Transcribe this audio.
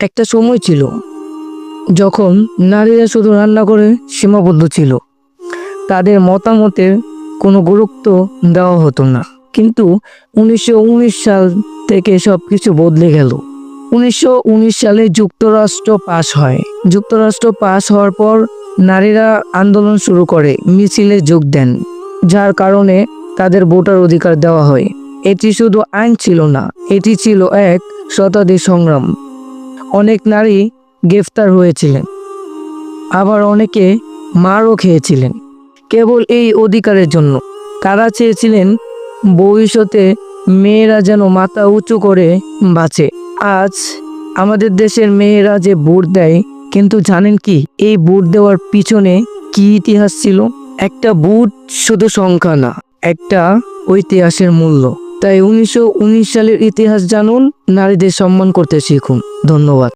একটা সময় ছিল যখন নারীরা শুধু রান্না করে সীমাবদ্ধ ছিল। তাদের মতামতের কোনো গুরুত্ব দেওয়া হতো না। কিন্তু উনিশশো উনিশ সাল থেকে সব কিছু বদলে গেল। উনিশশো উনিশ সালে যুক্তরাষ্ট্র পাশ হয়। যুক্তরাষ্ট্র পাশ হওয়ার পর নারীরা আন্দোলন শুরু করে, মিছিলে যোগ দেন, যার কারণে তাদের ভোটার অধিকার দেওয়া হয়। এটি শুধু আইন ছিল না, এটি ছিল এক শতাধিক সংগ্রাম। অনেক নারী গ্রেফতার হয়েছিলেন। আবার অনেকে মারও খেয়েছিলেন। কেবল এই অধিকারের জন্য। তারা চেয়েছিলেন ভবিষ্যতে মেয়েরা যেন মাথা উঁচু করে বাঁচে। আজ আমাদের দেশের মেয়েরা যে ভোট দেয়, কিন্তু জানেন কি, এই ভোট দেওয়ার পিছনে কি ইতিহাস ছিল? একটা ভোট শুধু সংখ্যা না, একটা ঐতিহাসের মূল্য। তাই উনিশশো উনিশ সালের ইতিহাস জানুন নারীদের সম্মান করতে শিখুন। ধন্যবাদ।